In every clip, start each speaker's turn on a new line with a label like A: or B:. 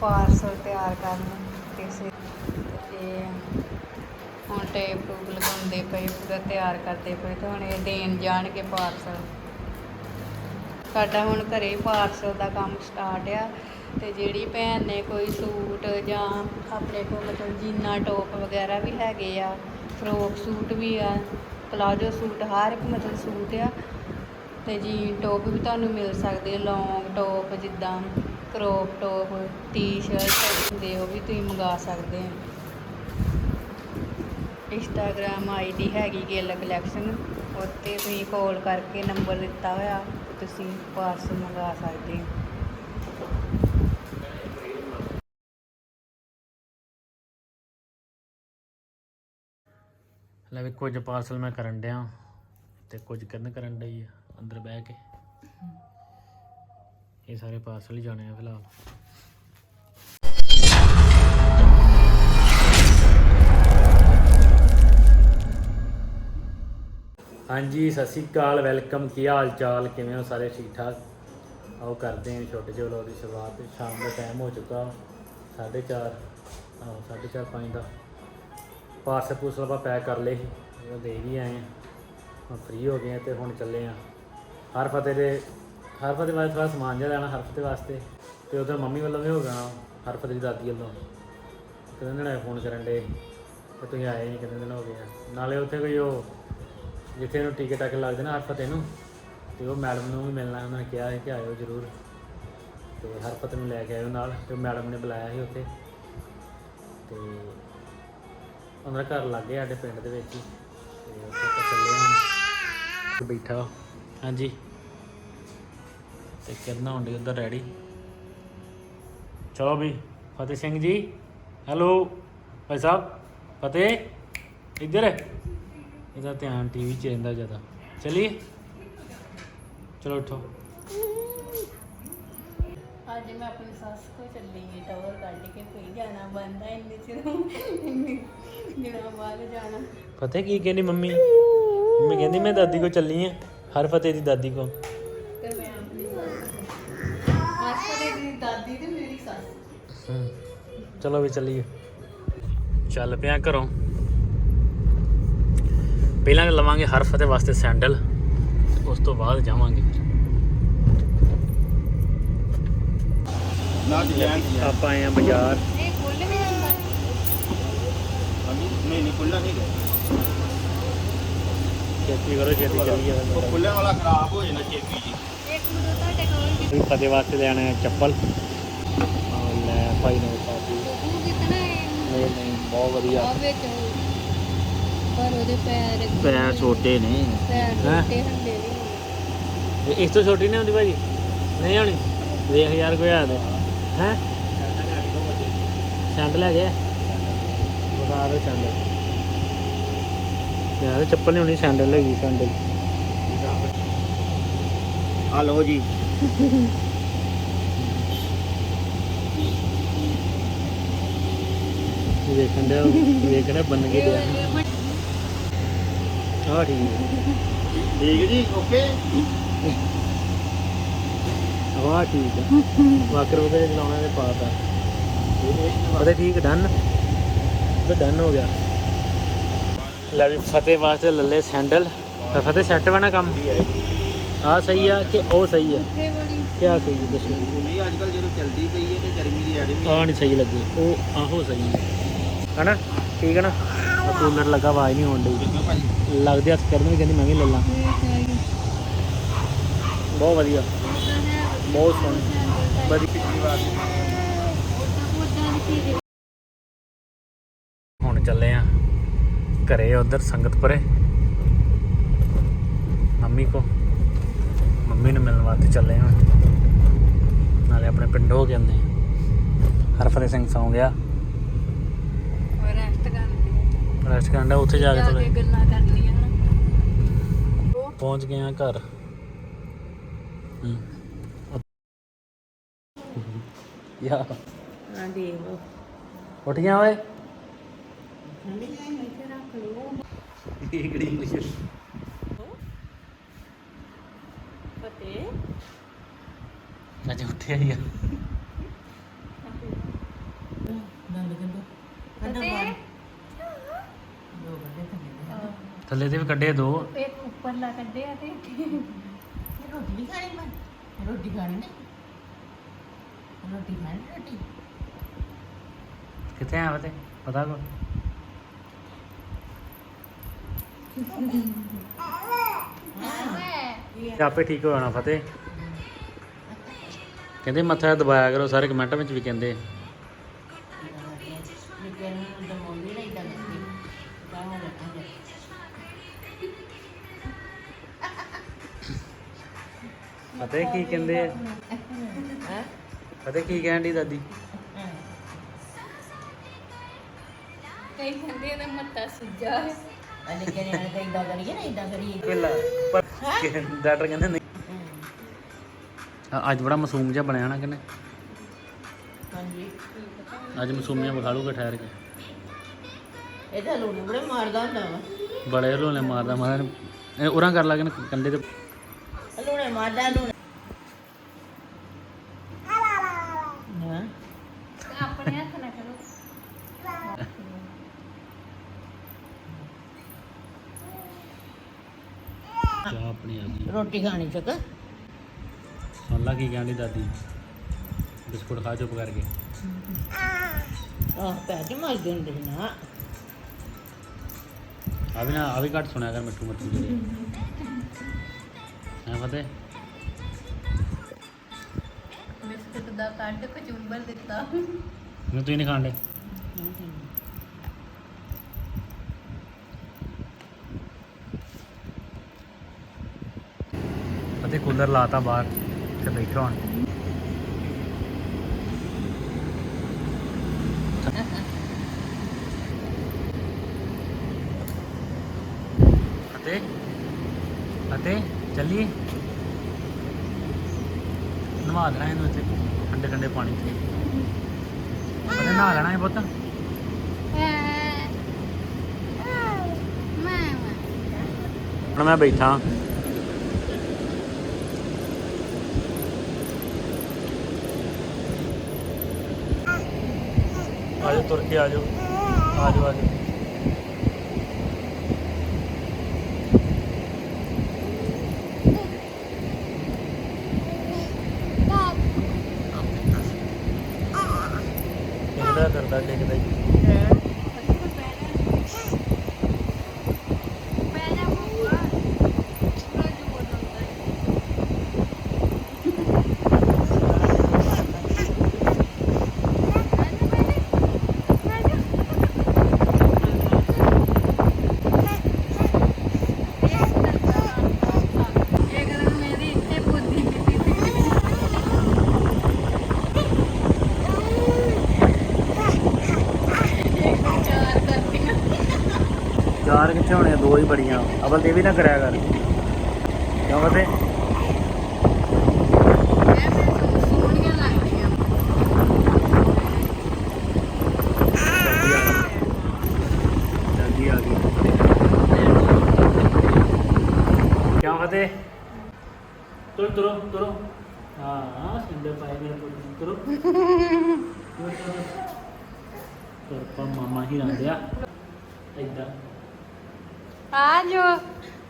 A: Parcel ਤਿਆਰ ਕਰਨ ਕਿਸੇ ਤੇ ਹੁਣ ਟੇਪ ਟੂਪ ਲਗਾਉਂਦੇ ਪਏ, ਪੂਰਾ ਤਿਆਰ ਕਰਦੇ ਪਏ ਤੇ ਹੁਣ ਇਹ ਦੇਣ ਜਾਣਗੇ ਪਾਰਸਲ ਸਾਡਾ ਹੁਣ ਘਰੇ ਪਾਰਸਲ ਦਾ ਕੰਮ ਸਟਾਰਟ ਆ ਤੇ ਜਿਹੜੀ ਭੈਣ ਨੇ ਕੋਈ ਸੂਟ ਜਾਂ ਆਪਣੇ ਕੋਲ ਮਤਲਬ ਜੀਨਾ ਟੋਪ ਵਗੈਰਾ ਵੀ ਹੈਗੇ ਆ ਫਰੋਕ ਸੂਟ ਵੀ ਆ ਪਲਾਜੋ ਸੂਟ, ਹਰ ਇੱਕ ਮਤਲਬ ਸੂਟ ਆ ਤੇ ਜੀਨ ਟੋਪ ਵੀ ਤੁਹਾਨੂੰ ਮਿਲ ਸਕਦੇ ਲੌਂਗ ਟੋਪ ਜਿੱਦਾਂ। ਕਰੋਪ ਟੋਪ, ਟੀ-ਸ਼ਰਟ ਹੁੰਦੇ ਉਹ ਵੀ ਤੁਸੀਂ ਮੰਗਾ ਸਕਦੇ ਆ। ਇੰਸਟਾਗ੍ਰam ਆਈਡੀ ਹੈਗੀ ਗਿੱਲ ਕਲੈਕਸ਼ਨ ਉੱਤੇ ਤੁਸੀਂ ਕਾਲ ਕਰਕੇ ਨੰਬਰ ਦਿੱਤਾ ਹੋਇਆ, ਤੁਸੀਂ ਪਾਰਸਲ ਮੰਗਾ ਸਕਦੇ ਹੋ
B: ਲੈ ਵੀ ਕੁਝ ਪਾਰਸਲ ਮੈਂ ਕਰਨ ਡਿਆ, ਤੇ ਕੁਝ ਕਰਨ ਕਰਨ ਡਈ ਆ, ਅੰਦਰ ਬਹਿ ਕੇ। ਇਹ ਸਾਰੇ ਪਾਰਸਲ ਹੀ ਜਾਣੇ ਆ ਫਿਲਹਾਲ। ਹਾਂਜੀ, ਸਤਿ ਸ਼੍ਰੀ ਅਕਾਲ, ਵੈਲਕਮ, ਕੀ ਹਾਲ ਚਾਲ ਕਿਵੇਂ ਹੋ ਸਾਰੇ ਠੀਕ ਠਾਕ ਆਓ ਕਰਦੇ ਹਾਂ ਛੋਟੇ ਜਿਹੇ ਵਲੋਗ ਦੀ ਸ਼ੁਰੂਆਤ। ਸ਼ਾਮ ਦਾ ਟਾਈਮ ਹੋ ਚੁੱਕਾ 4:30 ਆਹੋ 4:30 5 ਦਾ। ਪਾਰਸਲ ਪੂਸਲ ਆਪਾਂ ਪੈਕ ਕਰ ਲਏ ਸੀ, ਉਹ ਦੇ ਵੀ ਆਏ ਆ। ਹੁਣ ਫ੍ਰੀ ਹੋ ਗਏ ਆ ਤੇ ਹੁਣ ਚੱਲੇ ਆ। ਹਰ ਫਤਿਹ ਦੇ ਹਰ ਫਤਿਹ ਵਾਸਤੇ ਥੋੜਾ ਸਮਾਨ ਜਿਹਾ ਲੈਣਾ ਹਰ ਫਤਿਹ ਵਾਸਤੇ ਤੇ ਉਧਰ ਮੰਮੀ ਵੱਲੋਂ ਵੀ ਹੋ ਗਿਆ ਹਰ ਫਤਿਹ ਦੀ ਦਾਦੀ ਵੱਲੋਂ। ਕਿੰਨੇ ਦਿਨ ਫੋਨ ਕਰਨ ਦੇ ਤੇ ਤੁਸੀਂ ਆਏ ਨਹੀਂ ਕਿੰਨੇ ਦਿਨ ਹੋ ਗਏ ਆ। ਨਾਲੇ ਉੱਥੇ ਕੋਈ ਉਹ ਜਿੱਥੇ ਇਹਨੂੰ ਟਿਕਟ ਟੱਕ ਲੱਗਦੇ ਨਾ ਹਰ ਫਤਿਹ ਨੂੰ ਤੇ ਉਹ ਮੈਡਮ ਨੂੰ ਵੀ ਮਿਲਣਾ ਉਹਨਾਂ ਨੇ ਕਿਹਾ ਸੀ ਕਿ ਆਇਓ ਜ਼ਰੂਰ। ਤੇ ਹਰ ਫਤਿਹ ਨੂੰ ਲੈ ਕੇ ਆਇਓ ਨਾਲ ਤੇ ਮੈਡਮ ਨੇ ਬੁਲਾਇਆ ਸੀ ਉੱਥੇ। ਤੇ ਉਹਨਾਂ ਦਾ ਘਰ ਲੱਗੇ ਸਾਡੇ ਪਿੰਡ ਦੇ ਵਿੱਚ ਹੀ ਤੇ ਉੱਥੇ ਚੱਲੇ ਹਾਂ ਬੈਠਾ। ਹਾਂਜੀ। ਤੇ ਕਿਰਨਾ ਹੁੰਦੀ ਉਧਰ ਰੈਡੀ ਚਲੋ ਵੀ ਫਤਿਹ ਸਿੰਘ ਜੀ। ਹੈਲੋ ਭਾਈ ਸਾਹਿਬ ਫਤਿਹ। ਇੱਧਰ। ਇਹਦਾ ਧਿਆਨ ਟੀਵੀ 'ਚ ਰਹਿੰਦਾ ਜ਼ਿਆਦਾ। ਚਲਿਏ। ਚਲੋ ਉਠੋ।
A: ਅੱਜ ਮੈਂ ਆਪਣੀ ਸੱਸ ਕੋ ਚੱਲੀ ਗਈ ਟਵਰ ਕੱਢ ਕੇ ਕੋਈ ਜਾਣਾ ਬੰਦਾ ਇੰਨੇ ਚਿਰ ਇੰਨੇ ਦਿਨਾਂ ਬਾਅਦ ਜਾਣਾ।
B: ਫਤਿਹ ਕੀ ਕਹਿੰਦੀ ਮੰਮੀ? ਮੰਮੀ ਕਹਿੰਦੀ ਮੈਂ ਦਾਦੀ ਕੋ ਚੱਲੀ ਆ ਹਰ ਫਤਿਹ ਦੀ ਦਾਦੀ ਕੋ
A: ਤੇ ਮੈਂ ਆਪਣੀ ਮਾਸਟਰ ਦੀ ਦਾਦੀ ਤੇ
B: ਚਲੋ ਵੀ ਚੱਲੀਏ। ਚੱਲ ਪਿਆ ਘਰੋਂ। ਪਹਿਲਾਂ ਲਵਾਂਗੇ ਹਰ ਫਤਿਹ ਵਾਸਤੇ ਸੈਂਡਲ ਤੇ ਉਸ ਤੋਂ ਬਾਅਦ ਜਾਵਾਂਗੇ। ਆਪਾਂ ਆਏ ਆ ਬਾਜ਼ਾਰ।
A: ਇਹ ਖੁੱਲ ਵੀ ਜਾਂਦਾ
C: ਨਹੀਂ ਨਹੀਂ ਖੁੱਲ੍ਹਾ ਨਹੀਂ
B: ਛੇਤੀ ਕਰੋ ਛੇਤੀ ਚੱਲੀਏ
C: ਉਹ ਖੁੱਲ੍ਹਣ ਵਾਲਾ ਖਰਾਬ ਹੋ ਜਾਣਾ ਛੇਤੀ ਜੀ
A: ਇੱਕ ਮਿੰਟ
B: ਫਤਿਹ ਵਾਸਤੇ ਲੈਣਾ ਚੱਪਲ। ਆਹ ਲੈ ਭਾਈ ਨੇ ਪਾਤੀ
A: ਉਹ ਕਿਤਨਾ
B: ਨਹੀਂ ਨਹੀਂ ਬਹੁਤ ਵਧੀਆ।
A: ਆ ਵਿੱਚ ਪਰ ਉਹਦੇ ਪੈਰ
C: ਪੈਰ ਛੋਟੇ ਨੇ।
A: ਪੈਰ
B: ਹੈਂ?
A: ਟੁੱਟੇ ਹੁੰਦੇ ਨੇ
B: ਇਸ ਤੋਂ ਛੋਟੀ ਨਹੀਂ ਹੁੰਦੀ ਭਾਜੀ? ਨਹੀਂ ਹੋਣੀ? ਵੇਖ ਯਾਰ ਕੋਈ ਆ ਦੇ ਹੈ? ਸੈਂਡਲ ਲੈ ਗਿਆ ਦੇ ਸੈਂਡਲ ਯਾਰ ਚੱਪਲ ਨਹੀਂ ਹੋਣੀ ਸੈਂਡਲ ਹੈਗੀ ਸੈਂਡਲ।
C: ਆ ਲਓ ਜੀ।
B: ਵੇਖਣ ਦੇ ਵੇਖਣਾ ਬੰਨ ਕੇ ਦਿਆ ਹਾਂ ਠੀਕ ਹੈ।
C: ਠੀਕ ਜੀ ਓਕੇ।
B: ਹਾਂ ਠੀਕ ਹੈ। ਵਾਕਰ ਵਗੈਰੇ ਚਲਾਉਣਾ ਤੇ ਪਾਤਾ ਉਹਦੇ ਠੀਕ ਡਨ ਉਹ ਡਨ ਹੋ ਗਿਆ। ਲੈ ਵੀ ਫਤਿਹ ਵਾਸਤੇ ਲੱਲੇ ਸੈਂਡਲ। ਤਾਂ ਫਤਿਹ ਸੈੱਟ ਬਣਾ ਕੰਮ। ਆ ਸਹੀ ਆ ਕਿ ਉਹ ਸਹੀ ਆ? ਕਿਆ ਸਹੀ ਹੈ ਦੱਸੋ।
C: ਨਹੀਂ ਅੱਜ ਕੱਲ ਜਦੋਂ ਚੱਲਦੀ ਪਈ ਹੈ ਤੇ ਗਰਮੀ ਦੀ ਐਡ ਵੀ
B: ਆਹ ਨਹੀਂ ਸਹੀ ਲੱਗੀ। ਉਹ ਆਹੋ ਸਹੀ ਹੈ ਹਨਾ? ਠੀਕ ਹੈ ਨਾ? ਆਹ ਕੂਲਰ ਲੱਗਾ, ਆਵਾਜ਼ ਨਹੀਂ ਆਉਣ ਡਈ। ਲੱਗਦੇ ਹੱਥ ਕਰਨ ਵੀ ਕਹਿੰਦੀ ਮੈਂ ਵੀ ਲੈ ਲਾਂ। ਬਹੁਤ ਵਧੀਆ। ਬਹੁਤ ਸੋਹਣੀ। ਵਧੀਆ। ਹੁਣ ਚੱਲੇ ਆ ਘਰੇ ਉਧਰ ਸੰਗਤਪੁਰੇ। ਮੰਮੀ ਕੋ ਮੰਮੀ ਨੂੰ ਮਿਲਣ ਵਾਸਤੇ ਚੱਲੇ ਹਾਂ ਨਾਲੇ ਆਪਣੇ ਪਿੰਡ ਹੋ ਕੇ ਆਉਂਦੇ ਹਾਂ ਹਰਫਤਿਹ ਸਿੰਘ ਸੌਂ ਗਿਆ
A: ਹੋਰ ਰੈਸਟ ਕਰਦੇ
B: ਰੈਸਟ ਕਰਨ ਦਾ ਉੱਥੇ ਜਾ ਕੇ
A: ਜਾ ਕੇ
B: ਥੋੜੇ
A: ਗੱਲਾਂ ਕਰਨੀਆਂ। ਹਨ
B: ਪਹੁੰਚ ਗਏ ਆ ਘਰ। ਹੂੰ। ਯਾ।
A: ਦੇਖ ਲਓ।
B: ਉੱਠ ਗਿਆ ਓਏ। ਇਹ ਕਿਹੜੀ ਇੰਗਲਿਸ਼
A: ਫਤਿਹ
B: ਅੱਜ ਉੱਠਿਆ ਹੀ ਆ। ਥੱਲੇ ਤੇ ਵੀ ਕੱਢੇ ਦੋ।
A: ਇੱਕ ਉੱਪਰਲਾ ਕੱਢਿਆ ਤੇ
D: ਰੋਟੀ ਨਹੀਂ ਖਾਣੀ ਮੈਂ। ਰੋਟੀ ਖਾਣੀ ਨਹੀਂ। ਰੋਟੀ ਖਾਣੀ ਰੋਟੀ।
B: ਕਿੱਥੇ ਆ ਫਤੇ ਪਤਾ ਕੋ। ਆਪੇ ਠੀਕ ਹੋ ਜਾਣਾ ਫਤੇ ਕਹਿੰਦੇ ਮੱਥਾ ਦਬਾਇਆ ਕਰੋ ਸਾਰੇ ਕਮੈਂਟਾਂ ਵਿੱਚ ਵੀ ਕਹਿੰਦੇ। ਫਤੇ ਕੀ ਕਹਿੰਦੇ ਆ?
D: ਹਾਂ?
B: ਫਤੇ ਕੀ ਕਹਿਣ ਦੀ ਦਾਦੀ?
A: ਕਈ ਕਹਿੰਦੇ ਇਹਦਾ ਮੱਤਾ ਸੁੱਜਾ। ਹੈ
D: ਅਨੇ ਕਹਿੰਦੇ ਨੇ ਤਾਂ ਇਦਾਂ ਕਰੀਏ ਨਾ ਇਦਾਂ ਕਰੀਏ।
B: ਪਹਿਲਾਂ ਪਰ ਡਾਕਟਰ ਕਹਿੰਦੇ ਨਹੀਂ। ਅੱਜ ਬੜਾ ਮਾਸੂਮ ਜਿਹਾ ਬਣਿਆ ਨਾ ਕਿਨੇ
D: ਹਾਂਜੀ।
B: ਅੱਜ ਮਾਸੂਮੀਆਂ ਵਿਖਾ ਲੂਗਾ ਠਹਿਰ ਕੇ।
D: ਇਹ ਤਾਂ ਲੋੜੀ ਬੜੇ ਮਾਰਦਾ ਹੁੰਦਾ ਵਾ।
B: ਬੜੇ ਹਲੋਲੇ ਮਾਰਦਾ ਮਾਰ ਉਰਾਂ ਕਰ ਲਾਗੇ ਨਾ ਕੰਡੇ ਤੇ
D: ਲੂਣੇ ਮਾਰਦਾ ਲੂਣੇ ਹਾਂ
A: ਆਪਣੇ ਹੱਥ ਨਾ ਕਰੋ
B: ਚਾਹ ਆਪਣੀ ਆ ਗਈ
D: ਰੋਟੀ ਖਾਣੀ ਚੱਕ
B: ਸੁਣ ਲਾ ਕੀ ਕਹਿੰਦੀ ਦਾਦੀ ਬਿਸਕੁਟ ਖਾ ਚੁੱਪ ਕਰਕੇ
D: ਆਹ ਪੈ ਕੇ ਮਾਰ ਦਿੰਦੇ ਨਾ
B: ਆ ਵੀ ਨਾ ਆ ਵੀ ਘੱਟ ਸੁਣਿਆ ਕਰ ਮਿੱਠੂ ਮਿੱਠੂ ਜਿਹੜੇ ਹੈ ਫਤੇ
A: ਬਿਸਕੁਟ ਦਾ ਕੱਢ ਕਚੂੰਬਰ ਦਿੱਤਾ।
B: ਨੂੰ ਤੂੰ ਨਹੀਂ ਖਾਣ ਦੇ ਫਤੇ ਕੂਲਰ ਲਾਤਾ ਬਾਹਰ ਤੇ ਬੈਠੋ ਹੁਣ। ਫਤੇ ਫਤੇ ਚੱਲੀਏ। ਨਵਾ ਦੇਣਾ ਇਹਨੂੰ ਇੱਥੇ, ਠੰਡੇ ਠੰਡੇ ਪਾਣੀ 'ਚ। ਫਤੇ ਨਹਾ ਲੈਣਾ ਹੈ ਪੁੱਤ। ਹੁਣ ਮੈਂ ਬੈਠਾ। ਆਜੋ ਤੁਰ ਕੇ ਆਜੋ। ਆਜੋ ਆਜੋ ਕਿਹਦਾ ਕਰਦਾ ਟਿਕਦਾ ਹੀ ਚਾਰ ਕਿੱਥੇ ਹੋਣੇ ਆ? ਦੋ ਹੀ ਬੜੀਆਂ। ਅਵਲ ਤੇ ਵੀ ਨਾ ਕਰਿਆ ਕਰ। ਕਿਉਂ ਬਤੇ ਆ ਫਤੇ ਤੁਰ ਤੁਰੋ ਤੁਰੋ। ਹਾਂ ਸਿੰਦਰ ਪਾਏ ਮੇਰੇ ਕੋਲ ਤੁਰੋ। ਤੁਰ, ਤੁਰ। ਮਾਮਾ ਹੀ ਰਹਿੰਦਿਆ ਏਦਾਂ।
A: ਆ ਜੋ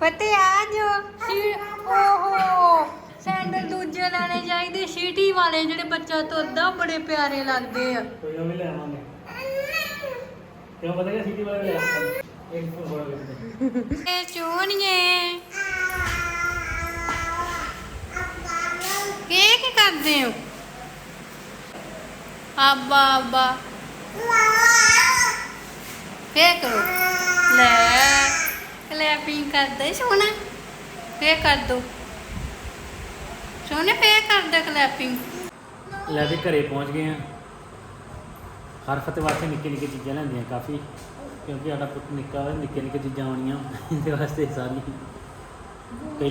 A: ਫਤੇ ਆ ਜੋ ਸੀ ਓਹੋ ਸੈਂਡਲ ਦੂਜੇ ਲੈਣੇ ਚਾਹੀਦੇ ਸੀਟੀ ਵਾਲੇ ਜਿਹੜੇ ਬੱਚਾ ਤੋਂ ਅੱਧਾ ਬੜੇ ਪਿਆਰੇ ਲੱਗਦੇ ਆ।
B: ਕੋਈ ਉਹ ਵੀ ਲੈ ਆਵਾਂਗੇ। ਕਿਉਂ ਪਤਾ ਕਿ ਸਿਟੀ ਵਾਲੇ ਲੈ ਆਵਾਂਗੇ ਇੱਕ ਫੋਨ ਬੜਾ ਵੇਚਦੇ
A: ਇਹ ਚੋਣੀਏ ਕੀ ਕੀ ਕਰਦੇ ਹੋ? ਆਬਾ ਆਬਾ। ਫੇਰ ਕਰੋ। ਲੈ। ਕਲੈਪਿੰਗ ਕਰਦਾ ਸੋਨਾ? ਫੇਰ ਕਰ ਦੋ। ਸੋਨੇ, ਫੇਰ ਕਰ ਦੇ ਕਲੈਪਿੰਗ
B: ਲੈ ਵੀ ਘਰੇ ਪਹੁੰਚ ਗਏ ਆ। ਹਰ ਫਤੇ ਵਾਸਤੇ ਨਿੱਕੇ ਨਿੱਕੇ ਚੀਜ਼ਾਂ ਲੈਂਦੀਆਂ ਕਾਫੀ, ਕਿਉਂਕਿ ਸਾਡਾ ਪੁੱਤ ਨਿੱਕਾ ਵਾ ਨਿੱਕੇ ਨਿੱਕੇ ਚੀਜ਼ਾਂ ਆਉਣੀਆਂ। ਇਹਦੇ ਵਾਸਤੇ ਸਾਰੀ।